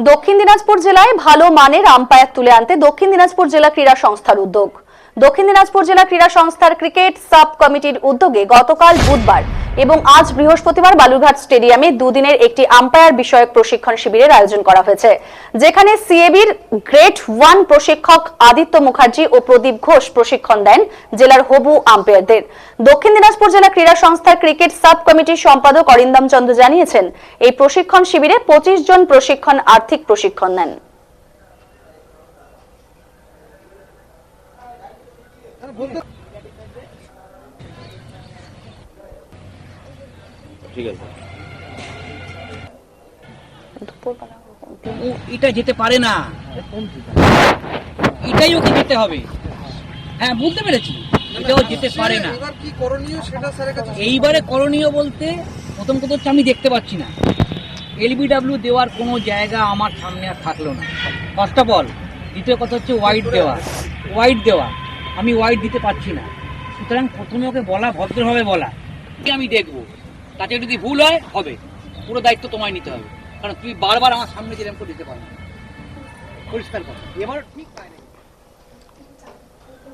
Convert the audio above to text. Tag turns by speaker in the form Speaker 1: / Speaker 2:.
Speaker 1: দক্ষিণ দিনাজপুর জেলায় ভালো মানের আম্পায়ার তুলে আনতে দক্ষিণ দিনাজপুর জেলা ক্রীড়া সংস্থার উদ্যোগ। দক্ষিণ দিনাজপুর জেলা ক্রীড়া সংস্থার ক্রিকেট সাব কমিটির উদ্যোগে গতকাল বুধবার এবং আজ বৃহস্পতিবার বালুরঘাট স্টেডিয়ামে দুদিনের একটি আম্পায়ার বিষয়ক প্রশিক্ষণ শিবিরের আয়োজন করা হয়েছে, যেখানে সিএবির গ্রেড ওয়ান প্রশিক্ষক আদিত্য মুখার্জি ও প্রদীপ ঘোষ প্রশিক্ষণ দেন জেলার হবু আম্পায়ারদের। দক্ষিণ দিনাজপুর জেলা ক্রীড়া সংস্থার ক্রিকেট সাব কমিটির সম্পাদক অরিন্দম চন্দ্র জানিয়েছেন, এই প্রশিক্ষণ শিবিরে পঁচিশ জন প্রশিক্ষণ আর্থিক প্রশিক্ষণ নেন।
Speaker 2: ঠিক আছে।
Speaker 3: ও এটা যেতে পারে না। এটাই ওকে যেতে হবে। হ্যাঁ বুঝতে পেরেছি। এটাও যেতে পারে না। এইবারে করণীয় বলতে প্রথম কথা হচ্ছে আমি দেখতে পাচ্ছি না। এলবিডাব্লিউ দেওয়ার কোনো জায়গা আমার সামনে আর থাকল না। ফার্স্ট অফ অল দ্বিতীয় কথা হচ্ছে হোয়াইট দেওয়া। হোয়াইট দেওয়া। আমি হোয়াইট দিতে পারছি না। সুতরাং প্রথমে ওকে বলা ভদ্রভাবে বলা। যে আমি দেখব। তাতে যদি ভুল হয়, হবে। পুরো দায়িত্ব তোমায় নিতে হবে। কারণ তুমি বারবার আমার সামনে যেরকম করে দিতে পারো। পরিষ্কার কথা। এবার ঠিক পায়